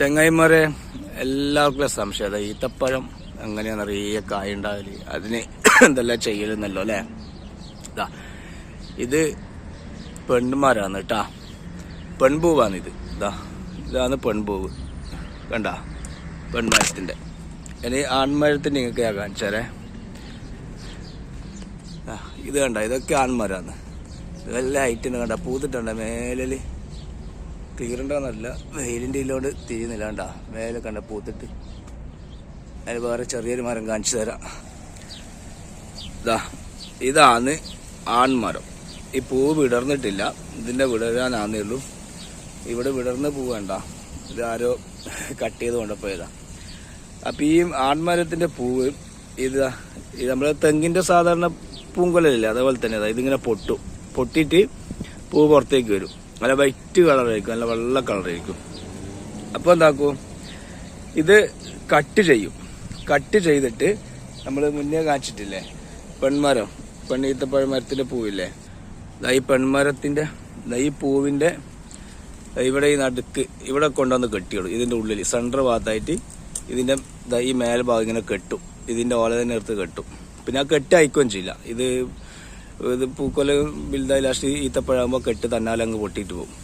ചെങ്ങായിമാരെ എല്ലാവർക്കും സംശയം. ഈത്തപ്പഴം എങ്ങനെയാണ് നിറയെ കായ ഉണ്ടാകൽ അതിന് എന്തെല്ലാം ചെയ്യലെന്നല്ലോ അല്ലേ? ഇതാ ഇത് പെൺമാരാണ് കേട്ടാ. ഇത് ഇതാ ഇതാണ് പെൺപൂവ്. കണ്ട? പെൺമരത്തിന്റെ ഇനി ആൺമരത്തിന്റെ നിങ്ങൾക്ക് ഞാൻ കാണിച്ചാലേ ഇത് കണ്ട ഇതൊക്കെ ആൺമരാണ്. ഇതെല്ലാം ഐറ്റിന് കണ്ട പൂത്തിട്ടുണ്ട് മേലിൽ ക്ലിയർ ഉണ്ടാകുന്നല്ല വെയിലിന്റെ ഇല്ലാണ്ട് തിരിയുന്നില്ല കണ്ട മേലെ കണ്ട പൂത്തിട്ട് അതിൽ വേറെ ചെറിയൊരു മരം കാണിച്ചു തരാം. ഇതാ ഇതാണ് ആൺമരം. ഈ പൂവ് വിടർന്നിട്ടില്ല ഇതിന്റെ വിടരാനാന്നേ ഉള്ളൂ ഇവിടെ വിടർന്ന് പൂവേണ്ട വേണ്ട ഇത് ആരോ കട്ട് ചെയ്ത് കൊണ്ടുപോയതാ അപ്പം ഈ ആൺമരത്തിന്റെ പൂവ് ഇത് നമ്മളെ തെങ്ങിന്റെ സാധാരണ പൂങ്കൊലല്ലേ അതേപോലെ തന്നെ ഇതിങ്ങനെ പൊട്ടും. പൊട്ടിയിട്ട് പൂ പുറത്തേക്ക് വരും. നല്ല വൈറ്റ് കളറായിരിക്കും നല്ല വെള്ള കളറായിരിക്കും. അപ്പോൾ എന്താക്കും? ഇത് കട്ട് ചെയ്യും. കട്ട് ചെയ്തിട്ട് നമ്മൾ മുന്നേ കാണിച്ചിട്ടില്ലേ പെൺമരം പെണ്ണീത്ത മരത്തിന്റെ പൂവില്ലേ? ഈ പെൺമരത്തിന്റെ ഈ പൂവിന്റെ ഇവിടെ ഈ നടുക്ക് ഇവിടെ കൊണ്ടുവന്ന് കെട്ടിയിടും. ഇതിന്റെ ഉള്ളിൽ സെന്റർ ഭാഗത്തായിട്ട് ഇതിന്റെ ഈ മേൽഭാഗം ഇങ്ങനെ കെട്ടും. ഇതിന്റെ ഓല തന്നെ എടുത്ത് കെട്ടും. പിന്നെ ആ കെട്ടി അയക്കുകയും ചെയ്യില്ല. ഇത് ഇത് പൂക്കൊല വലുതായി ലാസ്റ്റ് ഈത്തപ്പഴാകുമ്പോൾ കെട്ട് തന്നാലും അങ്ങ് പൊട്ടിയിട്ട് പോകും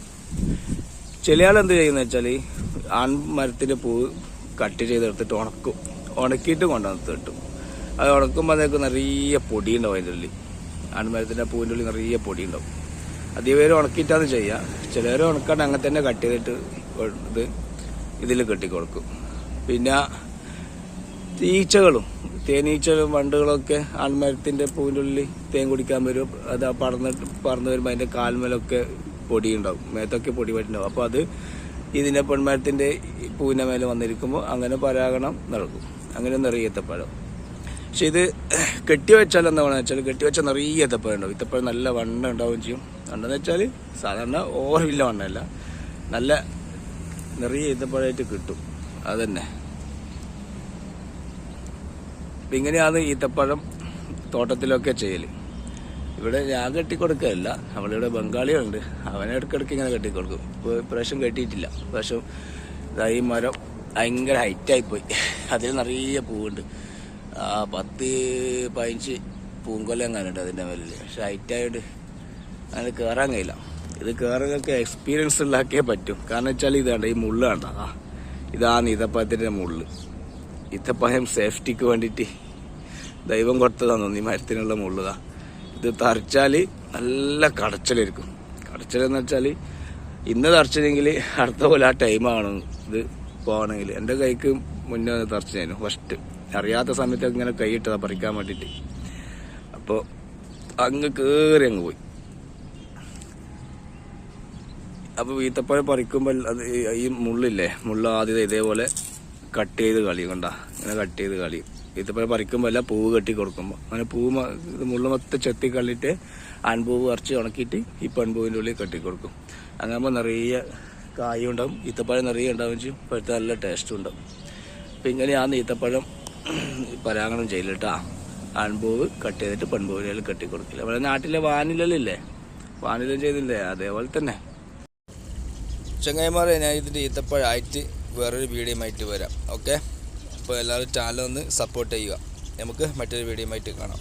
ചില ആൾ എന്ത് ചെയ്യുന്ന വെച്ചാൽ ആൺമരത്തിന്റെ പൂവ് കട്ട് ചെയ്തെടുത്തിട്ട് ഉണക്കും. ഉണക്കിയിട്ട് കൊണ്ടുവന്ന് കെട്ടും അത് ഉണക്കുമ്പോൾ അതൊക്കെ നിറയെ പൊടി ഉണ്ടാവും അതിന്റെ ഉള്ളിൽ. ആൺമരത്തിന്റെ പൂവിന്റെ ഉള്ളിൽ നിറയെ പൊടി ഉണ്ടാവും അധികം പേര് ഉണക്കിയിട്ടാണ് ചെയ്യുക ചിലവർ ഉണക്കാണ്ട് അങ്ങനെ തന്നെ കട്ട് ചെയ്തിട്ട് ഇത് ഇതിൽ കെട്ടി കൊടുക്കും പിന്നെ ഈച്ചകളും തേനീച്ചകളും വണ്ടുകളൊക്കെ ആൺമരത്തിന്റെ പൂവിന്റെ ഉള്ളിൽ തേൻ കുടിക്കാൻ വരും. അത് പറന്നിട്ട് പറന്ന് വരുമ്പോൾ അതിന്റെ കാൽമേലൊക്കെ പൊടി ഉണ്ടാവും മേത്തൊക്കെ പൊടി പറ്റുണ്ടാവും അപ്പോൾ അത് ഇതിന്റെ പെൺമരത്തിന്റെ പൂവിന്റെ മേലെ വന്നിരിക്കുമ്പോൾ അങ്ങനെ പരാഗണം നടക്കും. അങ്ങനെ നിറയെ ഏത്തപ്പഴം പക്ഷെ ഇത് കെട്ടി വെച്ചാൽ എന്താ വേണമെന്ന് വെച്ചാൽ കെട്ടി വെച്ചാൽ നിറയെ ഏത്തപ്പഴം ഉണ്ടാവും. ഇത്തപ്പഴം നല്ല വണ്ണ ഉണ്ടാവുകയും ചെയ്യും. വണ്ണെന്ന് വെച്ചാൽ സാധാരണ ഓർവില്ല വണ്ണമല്ല നല്ല നിറയെ ഏത്തപ്പഴമായിട്ട് കിട്ടും. അതന്നെ. അപ്പൊ ഇങ്ങനെയാണ് ഈത്തപ്പഴം തോട്ടത്തിലൊക്കെ ചെയ്യൽ ഇവിടെ ഞാൻ കെട്ടിക്കൊടുക്കുകയല്ല നമ്മളിവിടെ ബംഗാളികളുണ്ട്. അവനെ ഇടയ്ക്കിടയ്ക്ക് ഇങ്ങനെ കെട്ടിക്കൊടുക്കും. ഇപ്പോൾ ഇപ്രാവശ്യം കെട്ടിയിട്ടില്ല. പ്രാവശ്യം ഈ മരം ഭയങ്കര ഹൈറ്റായിപ്പോയി അതിൽ നിറയെ പൂവുണ്ട്. പത്ത് പതിനഞ്ച് പൂങ്കൊല്ലം എങ്ങാനുണ്ട് അതിന്റെ മേലിൽ പക്ഷെ ഹൈറ്റായിട്ട് അങ്ങനെ കയറാൻ കഴിയില്ല. ഇത് കയറാനൊക്കെ എക്സ്പീരിയൻസ് ഉണ്ടാക്കിയേ പറ്റും. കാരണം വെച്ചാൽ ഇതാണ്ട് ഈ മുള്ള് കണ്ട? ആ ഇതാണ് ഈത്തപ്പഴത്തിന്റെ മുള്ള്. ഈത്തപ്പഴം സേഫ്റ്റിക്ക് വേണ്ടിയിട്ട് ദൈവം കൊടുത്തതാന്ന് തോന്നി ഈ മരത്തിനുള്ള മുള്ളതാ. ഇത് തറച്ചാൽ നല്ല കടച്ചലായിരിക്കും കടച്ചലെന്ന് വെച്ചാൽ ഇന്ന് തറച്ചില്ലെങ്കിൽ അടുത്ത പോലെ ആ ടൈമാണ് ഇത് പോകണമെങ്കിൽ. എന്റെ കൈക്ക് മുന്നേ തറച്ചായിരുന്നു ഫസ്റ്റ് അറിയാത്ത സമയത്ത് ഇങ്ങനെ കൈയിട്ടതാ പറിക്കാൻ വേണ്ടിയിട്ട്. അപ്പോൾ അങ്ങ് കയറി അങ്ങ് പോയി. അപ്പോൾ ഈത്തപ്പഴം പറിക്കുമ്പോൾ അത് ഈ- മുള്ളില്ലേ മുള്ള ആദ്യം ഇതേപോലെ കട്ട് ചെയ്ത് കളി കണ്ട? ഇങ്ങനെ കട്ട് ചെയ്ത് കളി. ഇതുപോലെ പറിക്കുമ്പോൾ അല്ല പൂവ് കെട്ടി കൊടുക്കുമ്പോൾ അങ്ങനെ പൂവ് മുള്ള മൊത്തം ചെത്തി കളിയിട്ട് ആൺപൂവ് പറിച്ച് ഉണക്കിയിട്ട് ഈ പെൺപൂവിന്റെ ഉള്ളിൽ കെട്ടി കൊടുക്കും. അങ്ങനെ നിറയെ കായും ഉണ്ടാവും. ഈത്തപ്പഴം നിറയെ ഉണ്ടാവും ചെയ്യും. ഇപ്പോഴത്തെ നല്ല ടേസ്റ്റും ഉണ്ടാവും. അപ്പം ആ ഈത്തപ്പഴം പരാഗണം ചെയ്യലിട്ടാ ആൺപൂവ് കട്ട് ചെയ്തിട്ട് പെൺപൂവിനെ കെട്ടി കൊടുക്കില്ല. നമ്മുടെ നാട്ടിലെ വാനിലല്ലേ വാനിലും ചെയ്തില്ലേ? അതേപോലെ തന്നെ. ചങ്ങായിമാരെ ഞാൻ ഇതിന്റെ ഈത്തപ്പഴമായിട്ട് വേറൊരു വീഡിയോയുമായിട്ട് വരാം. ഓക്കെ അപ്പോൾ എല്ലാവരും ചാനൽ ഒന്ന് സപ്പോർട്ട് ചെയ്യുക. നമുക്ക് മറ്റൊരു വീഡിയോയുമായിട്ട് കാണാം.